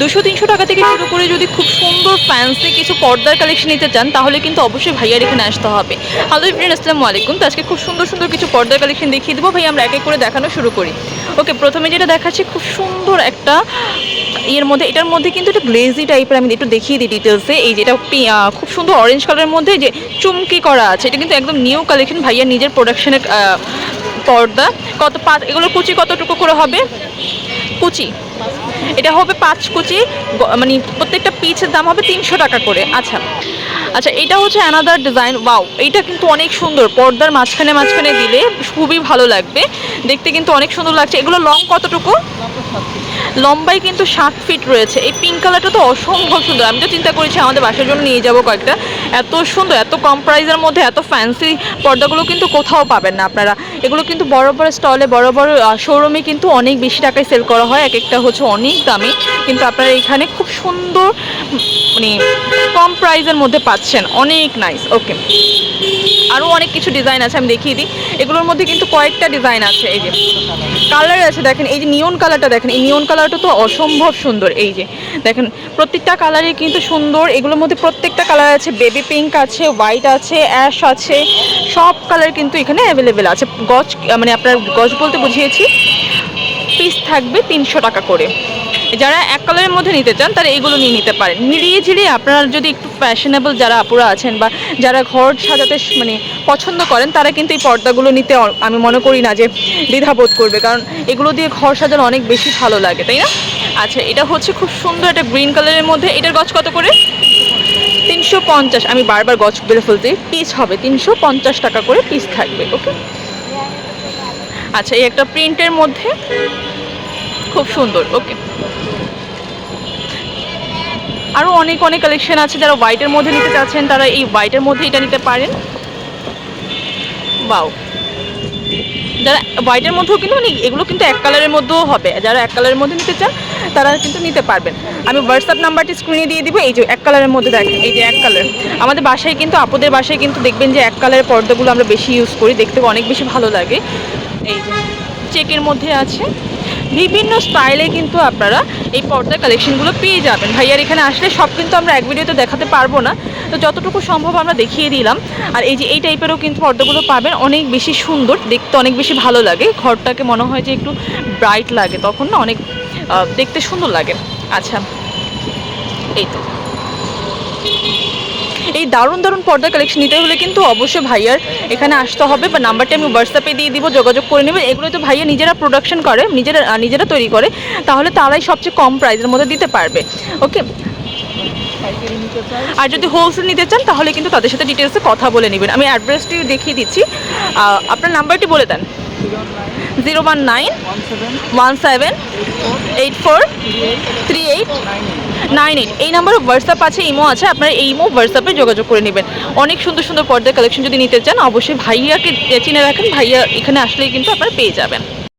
দুশো তিনশো টাকা থেকে শুরু করে যদি খুব সুন্দর ফ্যান্সি কিছু পর্দার কালেকশন নিতে চান, তাহলে কিন্তু অবশ্যই ভাইয়ার এখানে আসতে হবে। হ্যালো ইভরিন আসসালামু আলাইকুম। তো আজকে খুব সুন্দর সুন্দর কিছু পর্দার কালেকশন দেখিয়ে দেবো। ভাই আমরা এক এক করে দেখানো শুরু করি। ওকে প্রথমে যেটা দেখাচ্ছি, খুব সুন্দর একটা এর মধ্যে, এটার মধ্যে কিন্তু একটা গ্লেজি টাইপের আমি একটু দেখিয়ে দিই ডিটেলসে এই যেটা খুব সুন্দর অরেঞ্জ কালারের মধ্যে, যে চুমকি করা আছে, এটা কিন্তু একদম নিউ কালেকশন ভাইয়া নিজের প্রোডাকশনের পর্দা। কত পাঁচ, এগুলো কুচি কতটুকু করে হবে? কুচি। এটা হবে পাঁচ কুচি মানে প্রত্যেকটা পিচের দাম হবে তিনশো টাকা করে। আচ্ছা আচ্ছা এটা হচ্ছে অ্যানাদার ডিজাইন ওয়াও এইটা কিন্তু অনেক সুন্দর। পর্দার মাঝখানে মাঝখানে দিলে খুবই ভালো লাগবে। দেখতে কিন্তু অনেক সুন্দর লাগছে। এগুলো লং কতটুকু? লম্বাই কিন্তু সাত ফিট রয়েছে। এই পিঙ্ক কালারটা তো অসম্ভব সুন্দর। আমি তো চিন্তা করেছি আমাদের বাসার জন্য নিয়ে যাব কয়েকটা। এত সুন্দর, এত কম প্রাইসের মধ্যে, এত ফ্যান্সি পর্দাগুলো কিন্তু কোথাও পাবেন না আপনারা। এগুলো কিন্তু বড় বড় স্টলে, বড় বড় শোরুমে কিন্তু অনেক বেশি টাকায় সেল করা হয়। এক একটা হচ্ছে অনেক দামি। কিন্তু আপনারা এখানে খুব সুন্দর মানে কম প্রাইসের মধ্যে পাচ্ছেন। অনেক নাইস ওকে আরও অনেক কিছু ডিজাইন আছে, আমি দেখিয়ে দিই। এগুলোর মধ্যে কিন্তু কয়েকটা ডিজাইন আছে, এই যে। কালার আছে, দেখেন, এই যে নিয়ন কালারটা দেখেন, এই নিয়ন কালারটা তো অসম্ভব সুন্দর, এই যে। দেখেন, প্রত্যেকটা কালারই কিন্তু সুন্দর, এগুলোর মধ্যে প্রত্যেকটা কালার আছে বেবি পিঙ্ক আছে হোয়াইট আছে অ্যাশ আছে, সব কালার কিন্তু এখানে অ্যাভেলেবেল আছে। গজ মানে আপনার গজ বলতে বুঝিয়েছি পিস থাকবে তিনশো টাকা করে। যারা এক কালারের মধ্যে নিতে চান, তারা এগুলো নিয়ে নিতে পারেন। মিলিয়ে ঝিলিয়ে আপনারা যদি একটু ফ্যাশনেবল যারা আপুরা আছেন বা যারা ঘর সাজাতে মানে পছন্দ করেন, তারা কিন্তু এই পর্দাগুলো নিতে আমি মনে করি না যে দ্বিধাবোধ করবে, কারণ এগুলো দিয়ে ঘর সাজানো অনেক বেশি ভালো লাগে, তাই না? আচ্ছা এটা হচ্ছে খুব সুন্দর একটা গ্রিন কালারের মধ্যে। এটার গছ কত করে? তিনশো পঞ্চাশ। আমি বারবার গছ বেলে ফেলতে পিস হবে, তিনশো পঞ্চাশ টাকা করে পিস থাকবে ওকে আচ্ছা এই একটা প্রিন্টের মধ্যে খুব সুন্দর ওকে আরও অনেক অনেক কালেকশন আছে যারা হোয়াইটের মধ্যে নিতে চাচ্ছেন, তারা এই হোয়াইটের মধ্যে এটা নিতে পারেন। বাউ যারা হোয়াইটের মধ্যেও কিন্তু মানে এগুলো কিন্তু এক কালারের মধ্যেও হবে। যারা এক কালারের মধ্যে নিতে চান, তারা কিন্তু নিতে পারবেন। আমি হোয়াটসঅ্যাপ নাম্বারটি স্ক্রিনে দিয়ে দিব, এই যে এক কালারের মধ্যে দেখেন, এই যে এক কালার আমাদের বাসায় কিন্তু, আপুদের বাসায় কিন্তু দেখবেন যে এক কালারের পর্দাগুলো আমরা বেশি ইউজ করি, দেখতে অনেক বেশি ভালো লাগে। এই যে চেকের মধ্যে আছে। বিভিন্ন স্টাইলে কিন্তু আপনারা এই পর্দার কালেকশনগুলো পেয়ে যাবেন। ভাইয়ার এখানে আসলে সব কিন্তু আমরা এক ভিডিওতে দেখাতে পারব না। তো যতটুকু সম্ভব আমরা দেখিয়ে দিলাম। আর এই যে এই টাইপেরও কিন্তু পর্দাগুলো পাবেন। অনেক বেশি সুন্দর, দেখতে অনেক বেশি ভালো লাগে। ঘরটাকে মনে হয় যে একটু ব্রাইট লাগে, তখন না অনেক দেখতে সুন্দর লাগে। আচ্ছা এই তো। এই দারুণ দারুণ পর্দা কালেকশন নিতে হলে কিন্তু অবশ্যই ভাইয়ার এখানে আসতে হবে। বা নাম্বারটা আমি হোয়াটসঅ্যাপে দিয়ে দিব, যোগাযোগ করে নেবে। এগুলো তো ভাইয়া নিজেরা প্রোডাকশন করে, নিজেরা নিজেরা তৈরি করে। তাহলে তারাই সবচেয়ে কম প্রাইসের মধ্যে দিতে পারবে। ওকে আর যদি হোলসেল নিতে চান, তাহলে কিন্তু তাদের সাথে ডিটেলসে কথা বলে নেবেন। আমি অ্যাড্রেসটি দেখিয়ে দিচ্ছি। আপনার নাম্বারটি বলে দেন। Zero one nine one seven eight four three eight nine eight. এই নাম্বারে হোয়াটসঅ্যাপ আছে, ইমো আছে, আপনারা এই ইমো হোয়াটসঅ্যাপে যোগাযোগ করে নেবেন। অনেক সুন্দর সুন্দর পর্দার কালেকশন যদি নিতে চান, অবশ্যই ভাইয়াকে চিনে রাখেন, ভাইয়া এখানে আসলেই কিন্তু আপনারা পেয়ে যাবেন।